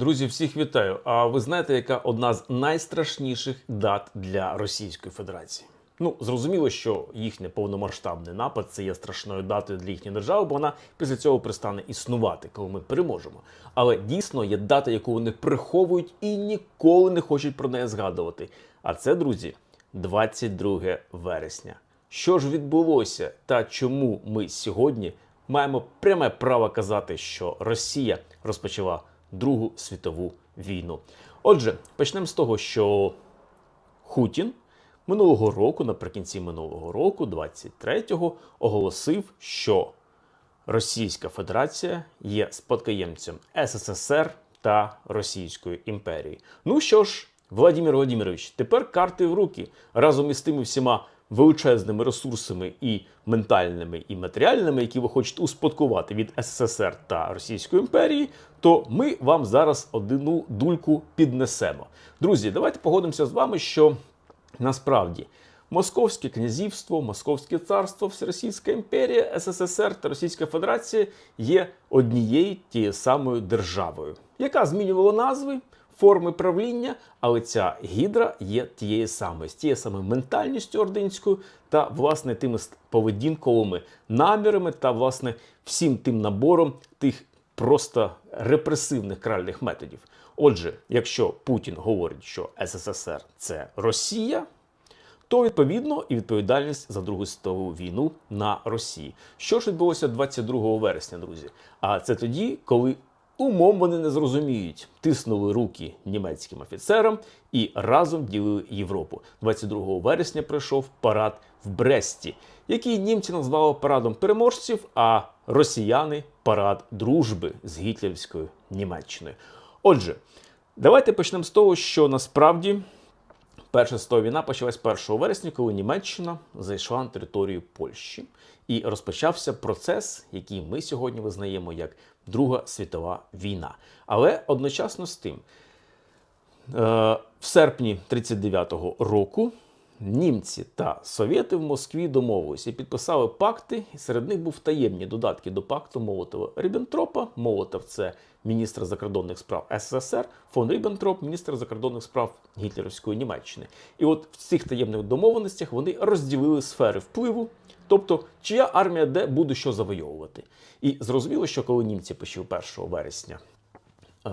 Друзі, всіх вітаю. А ви знаєте, яка одна з найстрашніших дат для Російської Федерації? Ну, зрозуміло, що їхній повномасштабний напад це є страшною датою для їхньої держави, бо вона після цього перестане існувати, коли ми переможемо. Але дійсно є дата, яку вони приховують і ніколи не хочуть про неї згадувати. А це, друзі, 22 вересня. Що ж відбулося та чому ми сьогодні маємо пряме право казати, що Росія розпочала Другу світову війну? Отже, почнемо з того, що Хутін минулого року, наприкінці минулого року, 23-го, оголосив, що Російська Федерація є спадкоємцем СССР та Російської імперії. Ну що ж, Владимир Владимирович, тепер карти в руки разом із тими всіма величезними ресурсами і ментальними і матеріальними, які ви хочете успадкувати від СССР та Російської імперії, то ми вам зараз одну дульку піднесемо. Друзі, давайте погодимося з вами, що насправді Московське князівство, Московське царство, Всеросійська імперія, СССР та Російська Федерація є однією тією самою державою, яка змінювала назви, форми правління, але ця гідра є тією самою, з тією самою ментальністю ординською та власне тими поведінковими намірами та власне всім тим набором тих просто репресивних кральних методів. Отже, якщо Путін говорить, що СССР це Росія, то відповідно і відповідальність за Другу світову війну на Росії. Що ж відбулося 22 вересня, друзі? А це тоді, коли умом вони не зрозуміють, тиснули руки німецьким офіцерам і разом ділили Європу. 22 вересня пройшов парад в Бресті, який німці назвали парадом переможців, а росіяни парад дружби з гітлерівською Німеччиною. Отже, давайте почнемо з того, що насправді. Перша світова війна почалась 1 вересня, коли Німеччина зайшла на територію Польщі, і розпочався процес, який ми сьогодні визнаємо як Друга світова війна. Але одночасно з тим, е, в серпні 39-го року німці та совєти в Москві домовилися і підписали пакти. І серед них був таємні додатки до пакту Молотова Ріббентропа. Молотов це міністр закордонних справ СССР, фон Ріббентроп, міністр закордонних справ гітлерівської Німеччини. І от в цих таємних домовленостях вони розділили сфери впливу. Тобто, чия армія де буде що завойовувати. І зрозуміло, що коли німці почали 1 вересня е,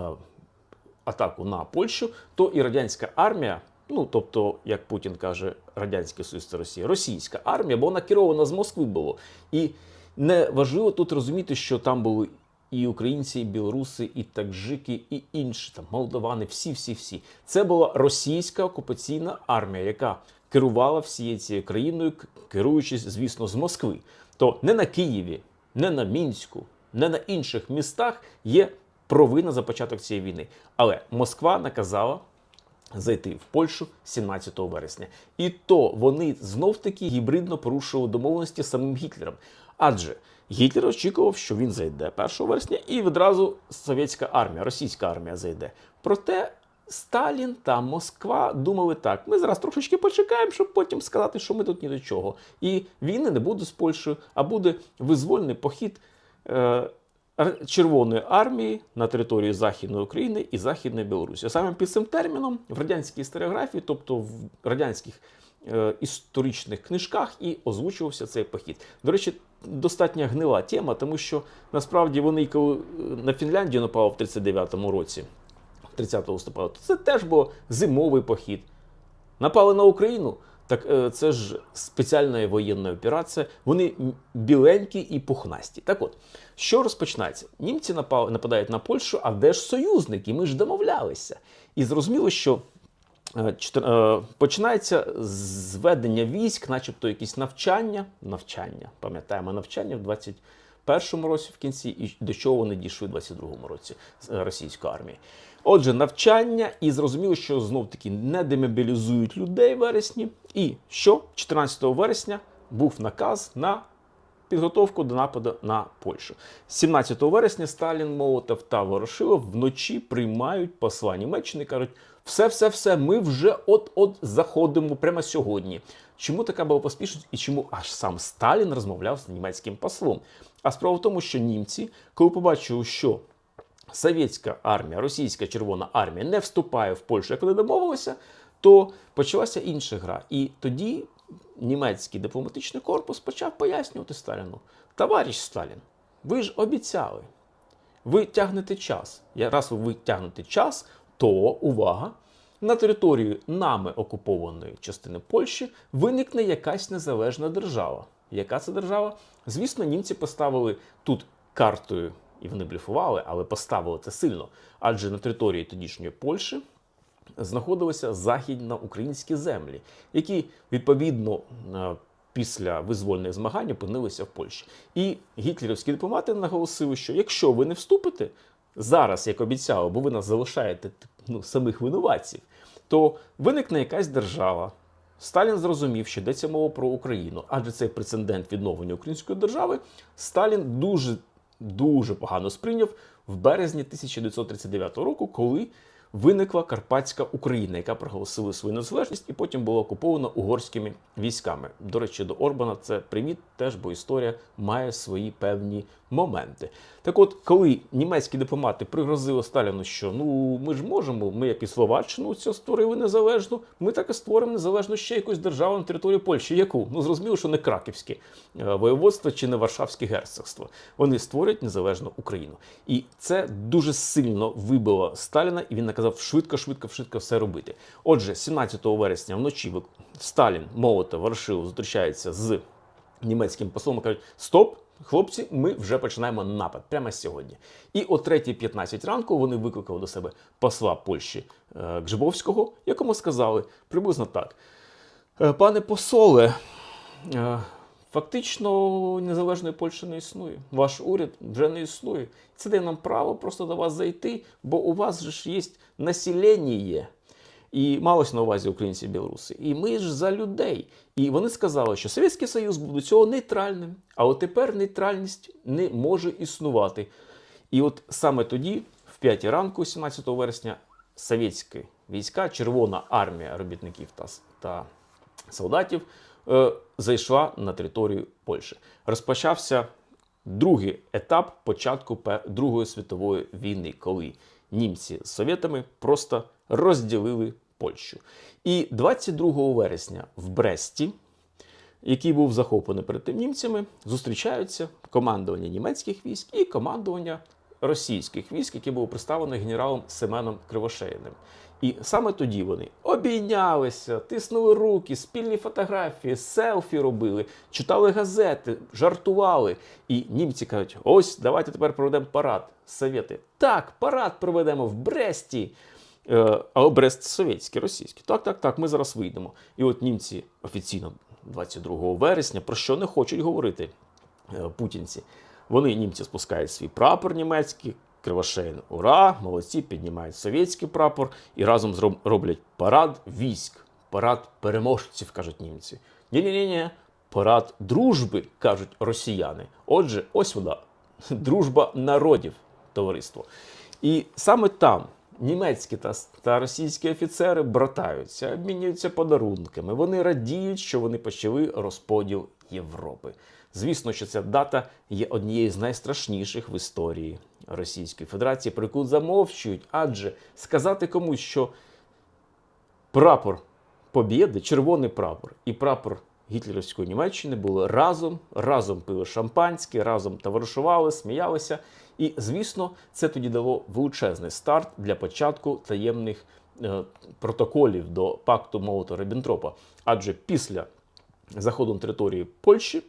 атаку на Польщу, то і радянська армія, ну тобто, як Путін каже, Радянський Союз це Росія, російська армія, бо вона керована з Москви було. І не важливо тут розуміти, що там були і українці, і білоруси, і таджики, і інші там молдавани, всі, всі, всі. Це була російська окупаційна армія, яка керувала всією цією країною, керуючись, звісно, з Москви. То не на Києві, не на Мінську, не на інших містах є провина за початок цієї війни. Але Москва наказала зайти в Польщу 17 вересня. І то вони знов-таки гібридно порушили домовленості з самим Гітлером. Адже Гітлер очікував, що він зайде 1 вересня, і відразу совєтська армія, російська армія зайде. Проте Сталін та Москва думали так: ми зараз трошечки почекаємо, щоб потім сказати, що ми тут ні до чого. І війни не буде з Польщею, а буде визвольний похід. Е, Червоної армії на території Західної України і Західної Білорусі. Саме під цим терміном в радянській історіографії, тобто в радянських е, історичних книжках, і озвучувався цей похід. До речі, достатньо гнила тема, тому що насправді вони, коли е, на Фінляндію напали в 39-му році, 30 листопада, то це теж був зимовий похід. Напали на Україну. Так е, це ж спеціальна воєнна операція. Вони біленькі і пухнасті. Так от, що розпочинається? Німці напали, нападають на Польщу, а де ж союзники? Ми ж домовлялися. І зрозуміло, що е, е, починається зведення військ, начебто якісь навчання. Навчання, пам'ятаємо, навчання в 21-му році в кінці, і до чого вони дійшли в 22-му році е, російської армії. Отже, навчання, і зрозуміло, що знов таки не демобілізують людей в вересні. І що 14 вересня був наказ на підготовку до нападу на Польщу. 17 вересня Сталін, Молотов та Ворошилов вночі приймають посла Німеччини. і кажуть, все, все, все, ми вже от-от заходимо прямо сьогодні. Чому така була поспішність і чому аж сам Сталін розмовляв з німецьким послом? А справа в тому, що німці, коли побачили, що совєтська армія, російська Червона армія не вступає в Польщу, як вони домовилися, то почалася інша гра. І тоді німецький дипломатичний корпус почав пояснювати Сталіну: товариш Сталін, ви ж обіцяли, ви тягнете час. Раз ви тягнете час, то увага! На території нами окупованої частини Польщі виникне якась незалежна держава. Яка це держава? Звісно, німці поставили тут картою, і вони блефували, але поставили це сильно. Адже на території тодішньої Польщі знаходилися західноукраїнські землі, які відповідно е, після визвольних змагань опинилися в Польщі. І гітлерівські дипломати наголосили, що якщо ви не вступите зараз, як обіцяли, бо ви нас залишаєте ну, самих винуватців, то виникне якась держава. Сталін зрозумів, що йдеться мова про Україну, адже цей прецедент відновлення української держави Сталін дуже дуже погано сприйняв в березні 1939 року, коли виникла Карпатська Україна, яка проголосила свою незалежність і потім була окупована угорськими військами. До речі, до Орбана це привіт, теж бо історія має свої певні моменти. Так от, коли німецькі дипломати пригрозили Сталіну, що ну ми ж можемо, ми як і Словаччину цю створили незалежну, ми так і створимо незалежну ще якусь державу на території Польщі. Яку? Ну зрозуміло, що не краківське воєводство чи не Варшавське герцогство. Вони створять незалежну Україну. І це дуже сильно вибило Сталіна, і він наказав швидко, швидко, все робити. Отже, 17 вересня вночі Сталін, Молотов, Ворошилов зустрічається з німецьким послом і кажуть: Стоп, хлопці, ми вже починаємо напад прямо сьогодні. І о 3.15 ранку вони викликали до себе посла Польщі е, Гжибовського, якому сказали приблизно так: «Е, пане посоле. е, Фактично незалежної Польщі не існує. Ваш уряд вже не існує. Це дає нам право просто до вас зайти, бо у вас ж є населення. І малось на увазі українці і білоруси. І ми ж за людей. І вони сказали, що Совєтський Союз був до цього нейтральним, а от тепер нейтральність не може існувати. І от саме тоді, в 5 ранку, 17 вересня, совєтські війська, Червона армія робітників та, та солдатів е, зайшла на територію Польщі. Розпочався другий етап початку Другої світової війни, коли німці з совєтами просто розділили Польщу. І 22 вересня в Бресті, який був захоплений перед тим німцями, зустрічаються командування німецьких військ і командування російських військ, яке було представлено генералом Семеном Кривошеїним. І саме тоді вони обійнялися, тиснули руки, спільні фотографії, селфі робили, читали газети, жартували. І німці кажуть: ось давайте тепер проведемо парад. Совєти. Так, парад проведемо в Бресті. Е, Але Брест совєтський, російський. Так, так, так, ми зараз вийдемо. І от німці офіційно 22 вересня про що не хочуть говорити е, путінці. Вони німці спускають свій прапор німецький, Кривошеїн, ура, молодці, піднімають совєтський прапор і разом роблять парад військ, парад переможців, кажуть німці. Ні-ні-ні, парад дружби, кажуть росіяни. Отже, ось вона, дружба народів, товариство. І саме там німецькі та, та російські офіцери братаються, обмінюються подарунками. Вони радіють, що вони почали розподіл Європи. Звісно, що ця дата є однією з найстрашніших в історії Російської Федерації, про яку замовчують, адже сказати комусь, що прапор Побєди, червоний прапор і прапор гітлерівської Німеччини були разом, разом пили шампанське, разом товаришували, сміялися. І, звісно, це тоді дало величезний старт для початку таємних е, протоколів до пакту Молотова-Ріббентропа. Адже після заходу на території Польщі,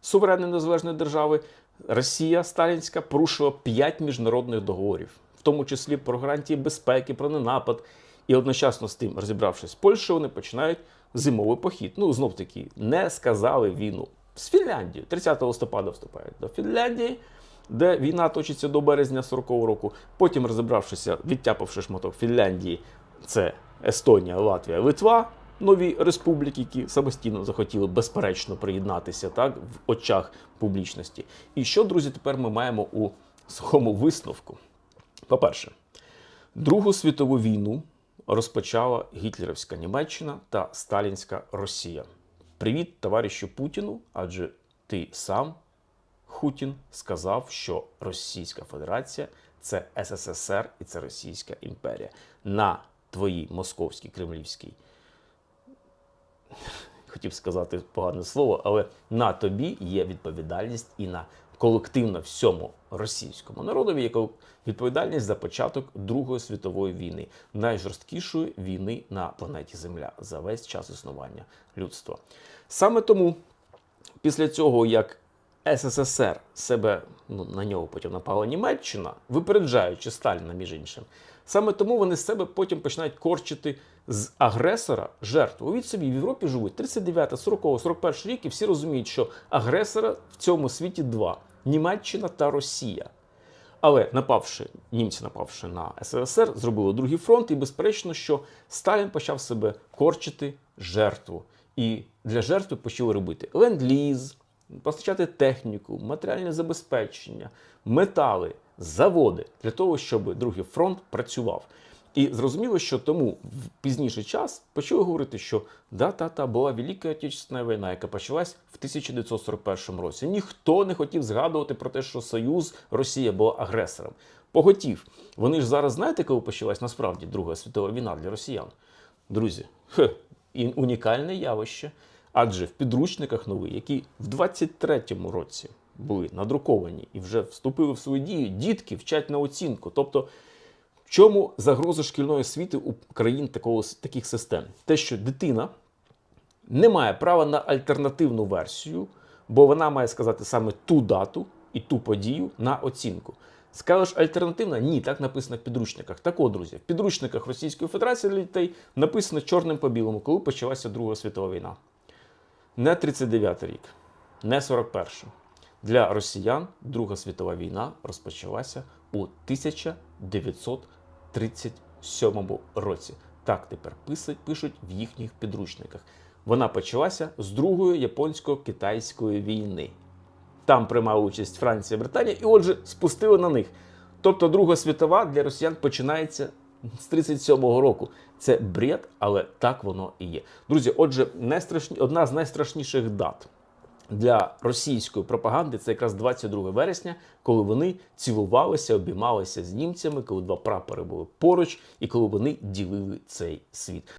суверенної незалежної держави, Росія Сталінська порушила п'ять міжнародних договорів, в тому числі про гарантії безпеки, про ненапад. І одночасно з тим, розібравшись з Польщею, вони починають зимовий похід. Ну, знов таки, не сказали війну з Фінляндією. 30 листопада вступають до Фінляндії, де війна точиться до березня 40-го року. Потім, розібравшися, відтяпавши шматок Фінляндії, це Естонія, Латвія, Литва, нові республіки, які самостійно захотіли безперечно приєднатися так в очах публічності. І що, друзі, тепер ми маємо у сухому висновку? По-перше, Другу світову війну розпочала гітлерівська Німеччина та Сталінська Росія. Привіт, товаришу Путіну, адже ти сам, Хутін, сказав, що Російська Федерація це СССР і це Російська імперія. На твоїй московській кремлівській хотів сказати погане слово, але на тобі є відповідальність і на колективно всьому російському народові є відповідальність за початок Другої світової війни, найжорсткішої війни на планеті Земля за весь час існування людства. Саме тому, після цього, як СССР себе ну, на нього потім напала Німеччина, випереджаючи Сталіна, між іншим. Саме тому вони з себе потім починають корчити з агресора жертву. Уявіть собі, в Європі живуть 39, 40, 41 рік, і всі розуміють, що агресора в цьому світі два: Німеччина та Росія. Але напавши, німці напавши на СРСР, зробили другий фронт, і безперечно, що Сталін почав себе корчити жертву. І для жертви почали робити ленд-ліз, постачати техніку, матеріальне забезпечення, метали, заводи для того, щоб другий фронт працював. І зрозуміло, що тому в пізніший час почали говорити, що да, та, та була Велика Отечественна війна, яка почалась в 1941 році. Ніхто не хотів згадувати про те, що Союз Росія була агресором. Поготів. Вони ж зараз знаєте, коли почалась насправді Друга світова війна для росіян? Друзі, хе, унікальне явище. Адже в підручниках нових, які в 23-му році були надруковані і вже вступили в свою дію, дітки вчать на оцінку. Тобто в чому загроза шкільної освіти у країн такого, таких систем? Те, що дитина не має права на альтернативну версію, бо вона має сказати саме ту дату і ту подію на оцінку. Скажеш альтернативна? Ні, так написано в підручниках. Так от, друзі, в підручниках Російської Федерації для дітей написано чорним по білому, коли почалася Друга світова війна. Не 39 рік, не 41. Для росіян Друга світова війна розпочалася у 1937 році. Так тепер пишуть в їхніх підручниках. Вона почалася з Другої японсько-китайської війни. Там приймала участь Франція, Британія, і отже, спустили на них. Тобто Друга світова для росіян починається з 37-го року. Це бред, але так воно і є. Друзі, отже, найстрашні, одна з найстрашніших дат для російської пропаганди це якраз 22 вересня, коли вони цілувалися, обіймалися з німцями, коли два прапори були поруч, і коли вони ділили цей світ.